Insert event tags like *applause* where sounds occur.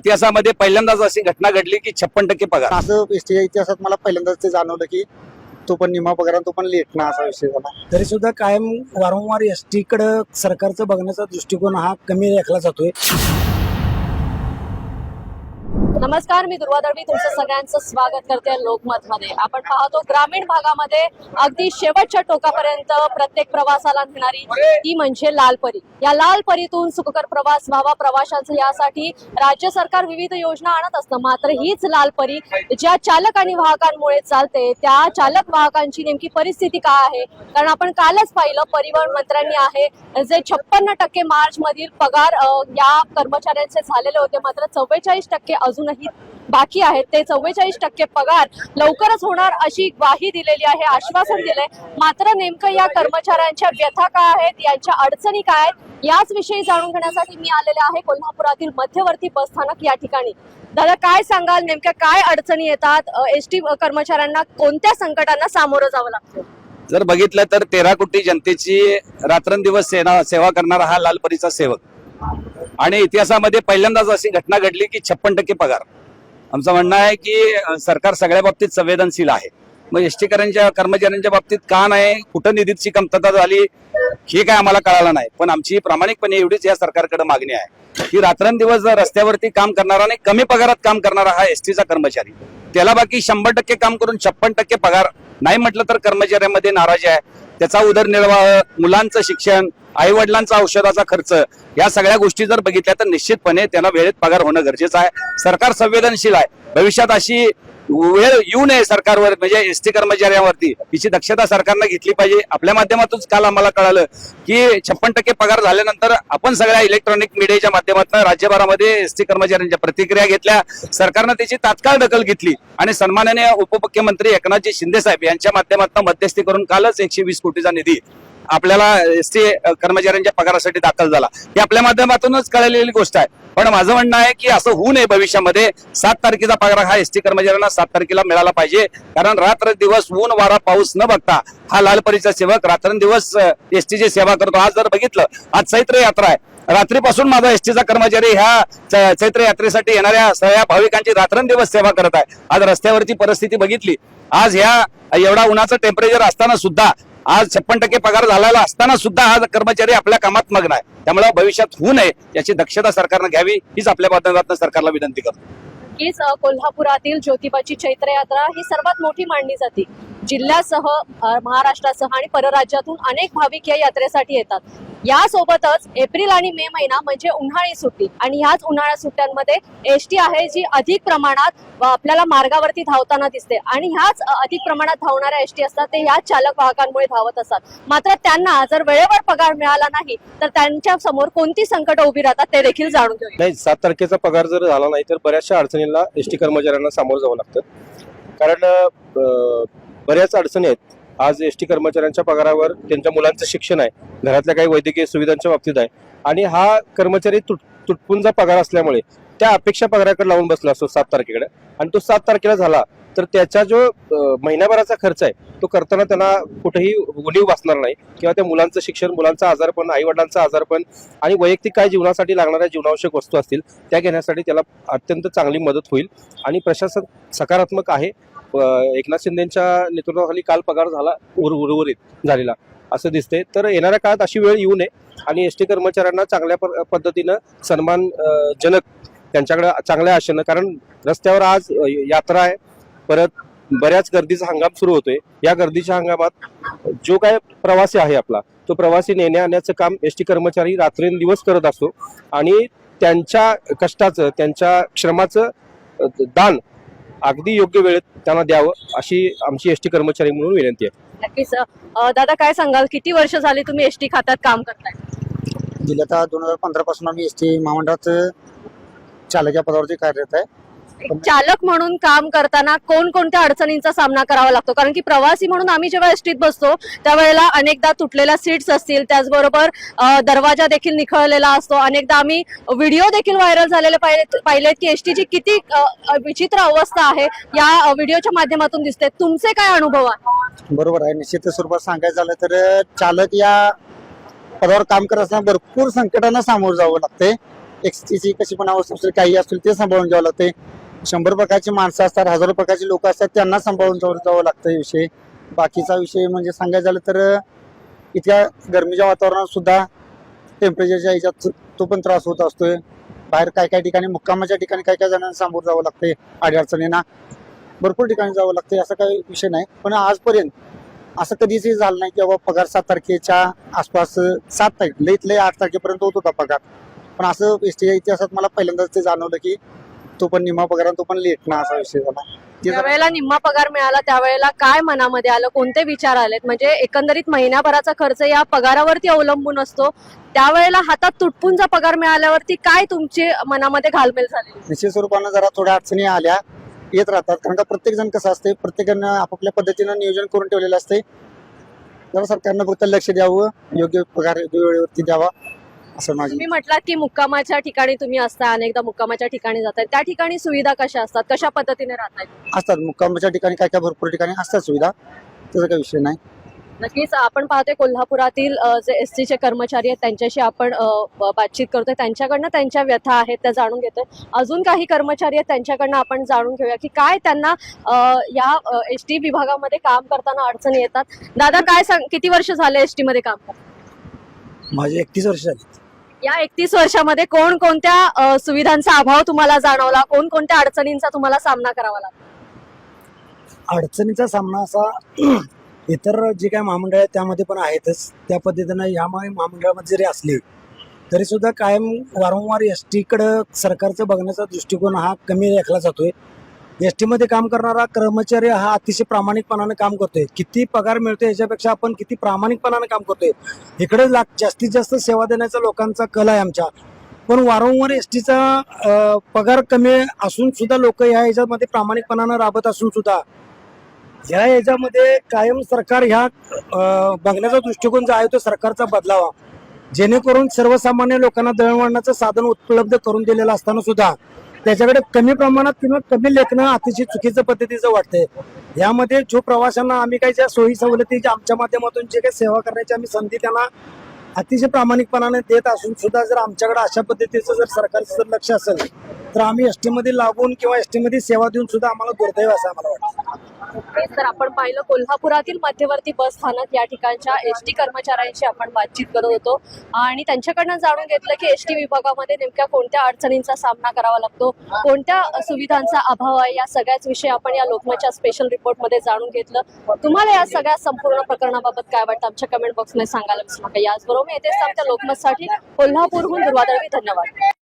इतिहासामध्ये पहिल्यांदाच अशी घटना घडली की छप्पन टक्के पगार. असं एसटीच्या इतिहासात मला पहिल्यांदाच ते जाणवलं की तो पण निमा पगार आणि तो पण लेट ना असा विषय झाला. तरी सुद्धा कायम वारंवार एसकडे सरकारचा बघण्याचा दृष्टिकोन हा कमी राखला जातोय. नमस्कार मी दुर्वा दळवी. तुमचं सगळ्यांचं स्वागत करते लोकमत मध्ये आपण पाहतो ग्रामीण भागामध्ये अगदी शेवटच्या टोकापर्यंत प्रत्येक प्रवासाला नेणारी ती म्हणजे लाल परी या लाल परीतून सुखकर प्रवास व्हावा प्रवाशांचं यासाठी राज्य सरकार विविध योजना आणत असतं. मात्र हीच लाल परी ज्या चालक आणि वाहकांमुळे चालते त्या चालक वाहकांची नेमकी परिस्थिती काय आहे? कारण आपण कालच पाहिलं परिवहन मंत्र्यांनी आहे जे छप्पन्न टक्के मार्च मधील पगार या कर्मचाऱ्यांचे झालेले होते. मात्र चव्वेचाळीस टक्के अजून अजूनही बाकी आहेत. ते चव्वेचाळीस टक्के पगार लवकरच होणार अशी ग्वाही दिलेली आहे आश्वासन दिलंय. मात्र नेमकं या कर्मचाऱ्यांच्या व्यथा काय आहेत यांच्या अडचणी काय आहेत याच विषयी जाणून घेण्यासाठी मी आलेले आहे कोल्हापुरातील मध्यवर्ती बस स्थानक या ठिकाणी. दादा काय सांगाल नेमक्या काय अडचणी येतात? एस टी कर्मचाऱ्यांना कोणत्या संकटांना सामोरं जावं लागतं? जर बघितलं तर तेरा कोटी जनतेची रात्रंदिवस सेवा करणारा हा लालपरीचा सेवक. आणि इतिहासामध्ये पहिल्यांदाच अशी घटना घडली की छप्पन टक्के पगार. आमचं म्हणणं आहे की सरकार सगळ्या बाबतीत संवेदनशील आहे. मग एसटी कर्मचाऱ्यांच्या बाबतीत का नाही? कुठं निधीची कमतरता झाली? हे काय आम्हाला कळालं नाही. पण आमची प्रामाणिकपणे एवढीच या सरकारकडे मागणी आहे. की रात्रंदिवस जर रस्त्यावरती काम करणारा आणि कमी पगारात काम करणारा हा एसटीचा कर्मचारी त्याला बाकी शंभर टक्के काम करून छप्पन टक्के पगार नाही म्हटलं तर कर्मचाऱ्यांमध्ये नाराजी आहे. त्याचा उदरनिर्वाह मुलांचं शिक्षण आई वडिलांचा औषधाचा खर्च या सगळ्या गोष्टी जर बघितल्या तर निश्चितपणे त्यांना वेळेत पगार होणं गरजेचं आहे. सरकार संवेदनशील आहे. भविष्यात अशी वेळ येऊ नये सरकारवर म्हणजे एस टी कर्मचाऱ्यांवरती. हिची दक्षता सरकारनं घेतली पाहिजे. आपल्या माध्यमातून काल आम्हाला कळालं की छप्पन टक्के पगार झाल्यानंतर आपण सगळ्या इलेक्ट्रॉनिक मीडियाच्या माध्यमातून राज्यभरामध्ये एस टी कर्मचाऱ्यांच्या प्रतिक्रिया घेतल्या. सरकारनं त्याची तात्काळ दखल घेतली. आणि सन्माननीय उपमुख्यमंत्री एकनाथजी शिंदे साहेब यांच्या माध्यमातून मध्यस्थी करून कालच एकशे वीस कोटीचा निधी आपल्याला एस टी कर्मचाऱ्यांच्या पगारासाठी दाखल झाला. ही आपल्या माध्यमातूनच कळलेली गोष्ट आहे. पण माझं म्हणणं आहे की असं होऊ नये भविष्यामध्ये. सात तारखेचा पगार हा एस टी कर्मचाऱ्यांना सात तारखेला मिळाला पाहिजे. कारण रात्र दिवस ऊन वारा पाऊस न बघता हा लालपरीचा सेवक रात्रंदिवस एस टीची सेवा करतो. आज जर बघितलं आज चैत्र यात्रा आहे. रात्रीपासून माझा एसटीचा कर्मचारी ह्या चैत्र यात्रेसाठी येणाऱ्या सगळ्या भाविकांची रात्रंदिवस सेवा करत आहे. आज रस्त्यावरची परिस्थिती बघितली. आज ह्या एवढा उन्हाचं टेम्परेचर असताना सुद्धा आज छप्पन टक्के पगार झालेला असताना सुद्धा हा कर्मचारी आपल्या कामात मग्न आहे. त्यामुळे भविष्यात होऊ नये याची दक्षता सरकारनं घ्यावी हीच आपल्या माध्यमातून सरकारला विनंती करतो. नक्कीच कोल्हापुरातील ज्योतिबाची चैत्र यात्रा ही सर्वात मोठी मांडली जाते. जिल्ह्यासह महाराष्ट्रासह आणि परराज्यातून अनेक भाविक या यात्रेसाठी येतात. यासोबतच एप्रिल आणि मे महिना म्हणजे उन्हाळी सुट्टी. आणि ह्याच उन्हाळ्या सुट्ट्यांमध्ये एस टी आहे जी अधिक प्रमाणात आपल्याला मार्गावरती धावताना दिसते. आणि ह्याच अधिक प्रमाणात धावणाऱ्या एस टी असतात ते ह्याच चालक वाहकांमुळे धावत असतात. मात्र त्यांना जर वेळेवर पगार मिळाला नाही तर त्यांच्यासमोर कोणती संकट उभी राहतात ते देखील जाणून घेऊया. नाही सात तारखेचा पगार जर झाला नाही तर बऱ्याचशा अडचणींना एस टी कर्मचाऱ्यांना सामोरं जावं लागतं. कारण बऱ्याच अडचणी आहेत. आज एस टी कर्मचाऱ्यांच्या पगारावर त्यांच्या मुलांचं शिक्षण आहे. घरातल्या काही वैद्यकीय सुविधांच्या बाबतीत आहे. आणि हा कर्मचारी तुट तुटपुंजा पगार असल्यामुळे त्या अपेक्षा पगाराकडे लावून बसला असतो सात तारखेकडे. आणि तो सात तारखेला झाला तर त्याचा जो महिनाभराचा खर्च आहे तो करताना त्यांना कुठेही उणीव वाचणार नाही. किंवा त्या मुलांचं शिक्षण मुलांचं आजारपण आई वडिलांचं आजारपण आणि वैयक्तिक काय जीवनासाठी लागणाऱ्या जीवनावश्यक वस्तू असतील त्या घेण्यासाठी त्याला अत्यंत चांगली मदत होईल. आणि प्रशासन सकारात्मक आहे. एकनाथ शिंदेच्या नेतृत्वाखाली काल पगार झाला उर उर्वरित झालेला असं दिसते तर येणाऱ्या काळात अशी वेळ येऊ नये आणि एस टी कर्मचाऱ्यांना चांगल्या प- पद्धतीनं सन्मान जनक त्यांच्याकडे चांगल्या आशेनं कारण रस्त्यावर आज यात्रा आहे. परत बऱ्याच गर्दीचा हंगाम सुरू होतोय. या गर्दीच्या हंगामात जो काय प्रवासी आहे आपला तो प्रवासी नेण्या आणण्याचं काम एस टी कर्मचारी रात्रंदिवस करत असतो. आणि त्यांच्या कष्टाचं त्यांच्या श्रमाचं दान अगदी योग्य वेळेत त्यांना द्यावं अशी आमची एस टी कर्मचारी म्हणून विनंती आहे. नक्कीच. अ, दादा काय सांगाल? किती वर्ष झाली तुम्ही एसटी खात्यात काम करताय? गेल्या आता दोन हजार पंधरा पासून आम्ही एस टी महामंडळात चालक या पदावरती कार्यरत आहे. एक चालक म्हणून काम करताना कोणकोणत्या अडचणींचा सामना करावा लागतो? कारण की प्रवासी म्हणून आम्ही जेव्हा एसटीत बसतो त्यावेळेला अनेकदा तुटलेल्या सीट्स असतील त्याचबरोबर दरवाजा देखील निखळलेला असतो. अनेकदा आम्ही व्हिडिओ देखील व्हायरल झालेले पाहिले- पाहिलेत की एसटीची किती विचित्र अवस्था आहे या व्हिडिओच्या माध्यमातून दिसते. तुमचे काय अनुभव आहे? बरोबर आहे. निश्चित स्वरूपात सांगायचं झालं तर चालक या पदावर काम करत असताना भरपूर संकटांना सामोरं जावं लागते एक्सटीची कशी पण अवस्था असेल काही असतील ते सांभाळून घ्यावं लागते शंभर प्रकारची माणसं असतात हजारो प्रकारची लोक असतात त्यांना सांभाळून जावं जावं लागतं विषय. बाकीचा विषय म्हणजे सांगायचं झालं तर इतक्या गरमीच्या वातावरणात सुद्धा टेम्परेचरच्या याच्यात तो पण त्रास होत असतोय. बाहेर काय काय ठिकाणी मुक्कामाच्या ठिकाणी काय काय जणांना सामोरं जावं लागते अडचणींना भरपूर ठिकाणी जावं लागते असा काही विषय नाही. पण आजपर्यंत असं कधीच झालं नाही की बाबा पगार सात तारखेच्या आसपास सात तारीख लईत लई आठ तारखेपर्यंत होत होता पगार. पण असं एस टीच्या इतिहासात मला पहिल्यांदाच ते जाणवलं की तो पण निम्मा पगार तो पण लेट ना असा विषय झाला. ते जरा- ज्यावेळेला निम्मा पगार मिळाला त्यावेळेला काय मनामध्ये आलं? कोणते विचार आलेत? म्हणजे एकंदरीत महिन्याभराचा खर्च या पगारावरती अवलंबून असतो. त्यावेळेला हातात तुटपुंजा पगार मिळाल्यावरती काय तुमची मनामध्ये घालमेल झाली? निश्चित स्वरूपानं जरा थोड्या अडचणी आल्या. येत राहतात. कारण का प्रत्येक जण कसं असते प्रत्येकानं आपापल्या पद्धतीनं नियोजन करून ठेवलेलं असते जरा सरकारनं फक्त लक्ष द्यावं. योग्य पगार वेळेवरती द्यावा. असं माझी तुम्ही म्हटलात की मुक्कामाच्या ठिकाणी तुम्ही असता अनेकदा मुक्कामाच्या ठिकाणी जाताय. त्या ठिकाणी सुविधा कशा असतात? कशा पद्धतीने राहतात असतात. मुक्कामाच्या ठिकाणी काय काय भरपूर ठिकाणी असतात सुविधा. त्याचा काही विषय नाही. नक्कीच आपण पाहतोय कोल्हापुरातील अ, जे एस टीचे कर्मचारी आहेत त्यांच्याशी आपण अ, ब- बातचीत करतोय. त्यांच्याकडनं त्यांच्या व्यथा आहेत त्या जाणून घेतोय. अजून काही कर्मचारी आहेत त्यांच्याकडनं आपण जाणून घेऊया की काय त्यांना अ, या एस टी विभागामध्ये काम करताना अडचणी येतात. दादा काय सांग किती वर्ष झाले एस टी मध्ये काम करता माझे एकतीस वर्ष झाली. या एकतीस वर्षामध्ये कोण कोणत्या सुविधांचा अभाव तुम्हाला जाणवला? कोणकोणत्या अडचणींचा तुम्हाला सामना करावा लागला? अडचणीचा सामना असा *clears throat* इतर जे काही महामंडळ आहेत त्यामध्ये पण आहेतच. त्या पद्धतीनं या महामंडळामध्ये जरी असले तरी सुद्धा कायम वारंवार एस टीकडं सरकारचं बघण्याचा दृष्टिकोन हा कमी राखला जातोय. एस टीमध्ये काम करणारा कर्मचारी हा अतिशय प्रामाणिकपणाने काम करतोय. किती पगार मिळतोय याच्यापेक्षा आपण किती प्रामाणिकपणाने काम करतोय. इकडे ला- जास्तीत जास्त सेवा देण्याचा लोकांचा कल आहे आमच्या. पण वारंवार एस टीचा पगार कमी असून सुद्धा लोक या याच्यामध्ये प्रामाणिकपणानं राबत असून सुद्धा या याच्यामध्ये कायम सरकार ह्या बघण्याचा दृष्टिकोन जो आहे तो सरकारचा बदलावा. जेणेकरून सर्वसामान्य लोकांना दळणवळणाचं साधन उपलब्ध करून दिलेलं असताना सुद्धा त्याच्याकडे कमी प्रमाणात किंवा कमी लेखणं अतिशय चुकीचं पद्धतीचं वाटतंय. यामध्ये जो प्रवाशांना आम्ही काही ज्या सोयी सवलती ज्या आमच्या माध्यमातून जे काही सेवा करण्याची आम्ही संधी त्यांना अतिशय प्रामाणिकपणाने देत असून सुद्धा जर आमच्याकडे अशा पद्धतीचं जर सरकारचं जर लक्ष असेल तर आम्ही एसमध्ये लागून किंवा एसमध्ये सेवा देऊन सुद्धा आम्हाला दुर्दैव असं आम्हाला वाटतं. तेच तर आपण पाहिलं कोल्हापुरातील मध्यवर्ती बस स्थानक या ठिकाणच्या एस टी कर्मचाऱ्यांशी आपण बातचीत करत होतो. आणि त्यांच्याकडनं जाणून घेतलं की एस टी विभागामध्ये नेमक्या कोणत्या अडचणींचा सामना करावा लागतो कोणत्या सुविधांचा अभाव आहे या सगळ्याच विषयी आपण या लोकमतच्या स्पेशल रिपोर्टमध्ये जाणून घेतलं. तुम्हाला या सगळ्या संपूर्ण प्रकरणाबाबत काय वाटतं? आमच्या कमेंट बॉक्समध्ये सांगायला विसरू नका. याचबरोबर मी येतेच आमच्या लोकमतसाठी कोल्हापूरहून दुर्वादळवी. धन्यवाद.